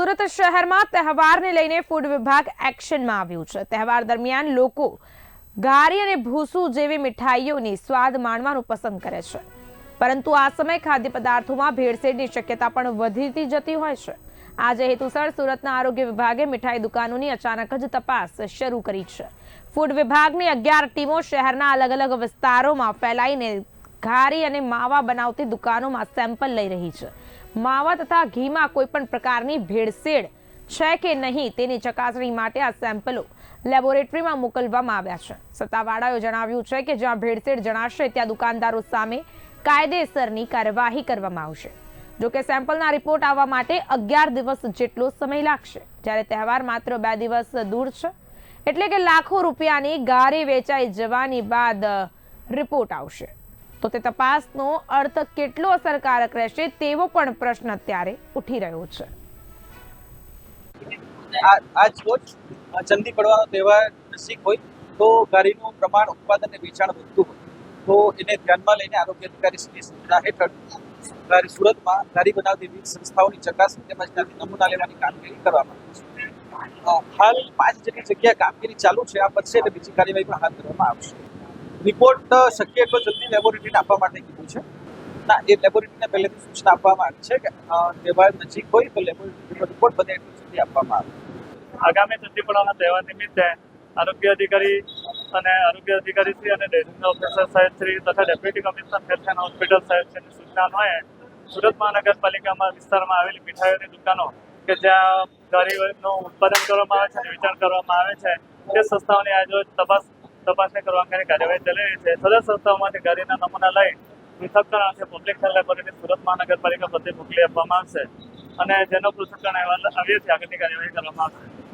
સુરત શહેરમાં તહેવારને લઈને ફૂડ વિભાગ એક્શનમાં આવ્યું છે. તહેવાર દરમિયાન લોકો ઘારી અને ભૂસું જેવી મીઠાઈઓની સ્વાદ માણવાનું પસંદ કરે છે. પરંતુ આ સમય ખાદ્ય પદાર્થોમાં ભેળસેળની શક્યતા પણ વધતી જતી હોય છે. આજે હેતુસર સુરતના આરોગ્ય વિભાગે મીઠાઈ દુકાનોની અચાનક જ તપાસ શરૂ કરી છે. ફૂડ વિભાગની અગિયાર ટીમો શહેરના અલગ અલગ વિસ્તારોમાં ફેલાઈને ઘારી અને માવા બનાવતી દુકાનોમાં સેમ્પલ લઈ રહી છે. માવા તથા ઘીમાં કોઈ પણ પ્રકારની ભેળસેળ છે કે નહીં તેની ચકાસણી માટે આ સેમ્પલો લેબોરેટરીમાં મોકલવામાં આવ્યા છે. સત્તાવાળાઓએ જણાવ્યું છે કે જ્યાં ભેળસેળ જણાશે ત્યાં દુકાનદારો સામે કાયદેસરની કાર્યવાહી કરવામાં આવશે. જો કે સેમ્પલના રિપોર્ટ આવવા માટે અગિયાર દિવસ જેટલો સમય લાગશે. જ્યારે તહેવાર માત્ર બે દિવસ દૂર છે, એટલે કે લાખો રૂપિયાની ગારી વેચાઈ જવાની બાદ રિપોર્ટ આવશે. તો તે તપાસનો અર્થ કેટલો અસરકારક રહેશે તેવો પણ પ્રશ્ન અત્યારે ઉઠી રહ્યો છે. આજ રોજ ચંદી પડવાનો તહેવાર નજીક હોય તો ગાડીનું પ્રમાણ, ઉત્પાદન અને વેચાણ વધતું હોય. તો એને ધ્યાનમાં લઈને આરોગ્ય અધિકારી શ્રી સૂચના હેઠળ સુરતમાં ગાડી બનાવતી વિવિધ સંસ્થાઓની ચકાસણી તેમજ ત્યાંથી નમૂના લેવાની કામગીરી કરવામાં આવી છે. હાલ પાંચ જેટલી જગ્યા કામગીરી ચાલુ છે, આ પછી બીજી કાર્યવાહી પણ હાથ ધરવામાં આવશે. રિપોર્ટ શક્ય એટલો જલ્દી લેબોરેટરીને આપવા માટે કીધું છે. ના, એ લેબોરેટરીને પહેલેથી સૂચના આપવામાં આવી છે કે તહેવાર નજીક હોય તો લેબોરેટરીનો રિપોર્ટ બને એટલો જલ્દી આપવામાં આવે. આગામી ચંદીપુરાના તહેવાર નિમિત્તે આરોગ્ય અધિકારી અને આરોગ્ય અધિકારી શ્રી અને રેવન્યુ ઓફિસર સાહેબ શ્રી તથા deputy commissioner health and hospital સાહેબ શ્રીની સૂચના અન્વયે સુરત મહાનગરપાલિકામાં વિસ્તારમાં આવેલી મીઠાઈઓની દુકાનો કે જ્યાં ગરીબનું ઉત્પાદન કરવામાં આવે છે અને વેચાણ કરવામાં આવે છે, તે સંસ્થાઓની આજે તપાસ તપાસણી કરવા અંગેની કાર્યવાહી ચાલી રહી છે. સદર સંસ્થાઓમાંથી ગાડીના નમૂના લઈ પૃથ્થકરણ અર્થે પબ્લિક હેલ્થ લેબોરેટરી સુરત મહાનગરપાલિકા પ્રત્યે મોકલી આપવામાં આવશે. અને જેનો પૃથ્થકરણ અહેવાલ આવ્યો છે, આગળની કાર્યવાહી કરવામાં આવશે.